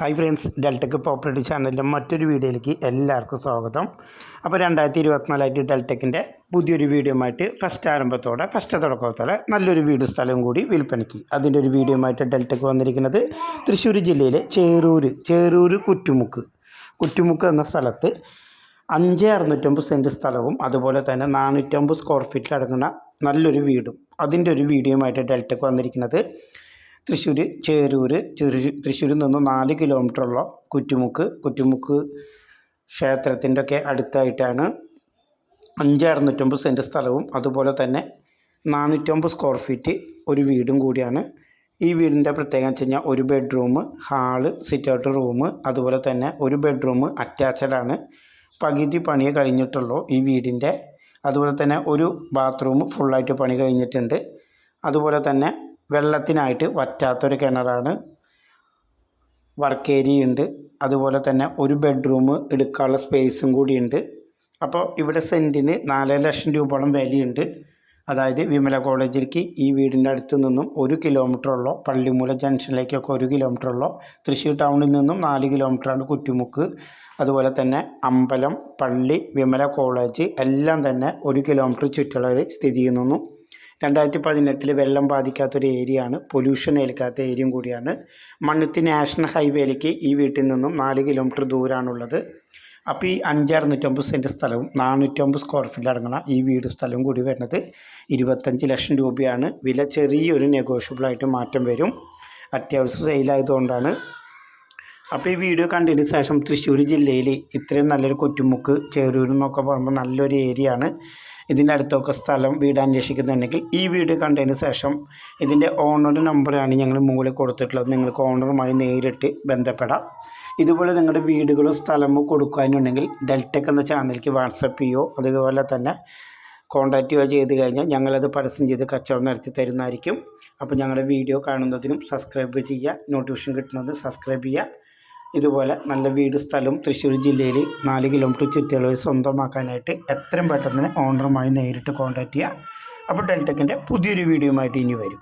Hi friends ഡെൽറ്റക്ക് property ചാനലിന്റെ മറ്റൊരു വീഡിയോയിലേക്ക് എല്ലാവർക്കും സ്വാഗതം. അപ്പോൾ രണ്ടായിരത്തി ഇരുപത്തിനാലായിട്ട് ഡെൽറ്റക്കിന്റെ പുതിയൊരു വീഡിയോയുമായിട്ട് ഫസ്റ്റ് ആരംഭത്തോടെ ഫസ്റ്റ് തുടക്കത്തോടെ നല്ലൊരു വീട് സ്ഥലം കൂടി വിൽപ്പനയ്ക്ക്. അതിന്റെ ഒരു വീഡിയോയുമായിട്ട് ഡെൽറ്റക്ക് വന്നിരിക്കുന്നത് തൃശ്ശൂർ ജില്ലയിലെ ചേരൂർ ചേരൂർ കുറ്റുമുക്ക്. കുറ്റുമുക്ക് എന്ന സ്ഥലത്ത് അഞ്ച് അറുന്നൂറ്റമ്പത് സെന്റ് സ്ഥലവും അതുപോലെ തന്നെ നാനൂറ്റമ്പത് സ്ക്വയർ ഫീറ്റിൽ അടങ്ങുന്ന നല്ലൊരു വീടും. അതിന്റെ ഒരു വീഡിയോയുമായിട്ട് ഡെൽറ്റക്ക് വന്നിരിക്കുന്നത് തൃശ്ശൂർ ചേരൂർ തൃശ്ശൂരിൽ നിന്ന് നാല് കിലോമീറ്ററുള്ള കുറ്റുമുക്ക് കുറ്റുമുക്ക് ക്ഷേത്രത്തിന്റെ ഒക്കെ അടുത്തായിട്ടാണ് അഞ്ച് അറുന്നൂറ്റമ്പത് സെന്റ് സ്ഥലവും. അതുപോലെ തന്നെ നാനൂറ്റമ്പത് സ്ക്വയർ ഫീറ്റ് ഒരു വീടും കൂടിയാണ്. ഈ വീടിന്റെ പ്രത്യേകത വെച്ച് കഴിഞ്ഞാൽ ഒരു ബെഡ്റൂം ഹാൾ സിറ്റൗട്ട് റൂം അതുപോലെ തന്നെ ഒരു ബെഡ്റൂം അറ്റാച്ച്ഡ് ആണ്. പകുതി പണി കഴിഞ്ഞിട്ടുള്ളൂ ഈ വീടിന്റെ. അതുപോലെ തന്നെ ഒരു ബാത്റൂം ഫുള്ളായിട്ട് പണി കഴിഞ്ഞിട്ടുണ്ട്. അതുപോലെ തന്നെ വെള്ളത്തിനായിട്ട് വറ്റാത്തൊരു കിണറാണ്. വർക്ക് ഏരിയ ഉണ്ട് അതുപോലെ തന്നെ ഒരു ബെഡ്റൂം എടുക്കാനുള്ള സ്പേസും കൂടിയുണ്ട്. അപ്പോൾ ഇവിടെ സെന്റിന് നാല് ലക്ഷം രൂപയോളം വിലയുണ്ട്. അതായത് വിമല കോളേജിലേക്ക് ഈ വീടിന്റെ അടുത്ത് നിന്നും ഒരു കിലോമീറ്ററുള്ളോ പള്ളിമൂല ജംഗ്ഷനിലേക്കൊക്കെ ഒരു കിലോമീറ്ററുള്ളോ തൃശ്ശൂർ ടൗണിൽ നിന്നും നാല് കിലോമീറ്ററാണ് കുറ്റിമുക്ക്. അതുപോലെ തന്നെ അമ്പലം പള്ളി വിമല കോളേജ് എല്ലാം തന്നെ ഒരു കിലോമീറ്റർ ചുറ്റളവിൽ സ്ഥിതി ചെയ്യുന്നു. രണ്ടായിരത്തി പതിനെട്ടിൽ വെള്ളം ബാധിക്കാത്തൊരു ഏരിയ ആണ് പൊല്യൂഷൻ ഏൽക്കാത്ത ഏരിയയും കൂടിയാണ്. മണ്ണുത്തി നാഷണൽ ഹൈവേയിലേക്ക് ഈ വീട്ടിൽ നിന്നും നാല് കിലോമീറ്റർ ദൂരമാണുള്ളത് അപ്പോൾ ഈ അഞ്ചറുന്നൂറ്റമ്പത് സെന്റ് സ്ഥലവും നാനൂറ്റമ്പത് സ്ക്വയർ ഫീറ്റ് അടങ്ങുന്ന ഈ വീട് സ്ഥലവും കൂടി വരുന്നത് ഇരുപത്തഞ്ച് ലക്ഷം രൂപയാണ്. വില ചെറിയൊരു നെഗോഷ്യബിളായിട്ട് മാറ്റം വരും. അത്യാവശ്യം സെയിലായതുകൊണ്ടാണ് അപ്പോൾ ഈ വീഡിയോ കണ്ടതിന് ശേഷം തൃശ്ശൂർ ജില്ലയിൽ ഇത്രയും നല്ലൊരു കൊറ്റുമുക്ക് ചേരൂർ എന്നൊക്കെ പറയുമ്പോൾ നല്ലൊരു ഏരിയ ആണ് ഇതിന്റെ അടുത്തൊക്കെ സ്ഥലം വീട് അന്വേഷിക്കുന്നുണ്ടെങ്കിൽ ഈ വീഡിയോ കണ്ടതിന് ശേഷം ഇതിന്റെ ഓണറുടെ നമ്പറാണ് ഞങ്ങൾ മുകളിൽ കൊടുത്തിട്ടുള്ളത്. നിങ്ങൾക്ക് ഓണറുമായി നേരിട്ട് ബന്ധപ്പെടാം. ഇതുപോലെ നിങ്ങളുടെ വീടുകളോ സ്ഥലമോ കൊടുക്കാനുണ്ടെങ്കിൽ ഡെൽടെക് എന്ന ചാനലിലേക്ക് വാട്സപ്പ് ചെയ്യോ? അതുപോലെ തന്നെ കോൺടാക്റ്റ് ചെയ്യുക ചെയ്ത് കഴിഞ്ഞാൽ ഞങ്ങളത് പരസ്യം ചെയ്ത് കച്ചവടം നടത്തി തരുന്നതായിരിക്കും. അപ്പോൾ ഞങ്ങളുടെ വീഡിയോ കാണുന്നതിനും സബ്സ്ക്രൈബ് ചെയ്യുക. നോട്ടിഫിക്കേഷൻ കിട്ടുന്നത് സബ്സ്ക്രൈബ് ചെയ്യുക. ഇതുപോലെ നല്ല വീട് സ്ഥലം തൃശ്ശൂർ ജില്ലയിൽ നാല് കിലോമീറ്റർ ചുറ്റളവ് സ്വന്തമാക്കാനായിട്ട് എത്രയും പെട്ടെന്ന് ഓണറുമായി നേരിട്ട് കോൺടാക്റ്റ് ചെയ്യുക അപ്പോൾ ഡെൽടെക്കിന്റെ പുതിയൊരു വീഡിയോയുമായിട്ട് ഇനി വരും.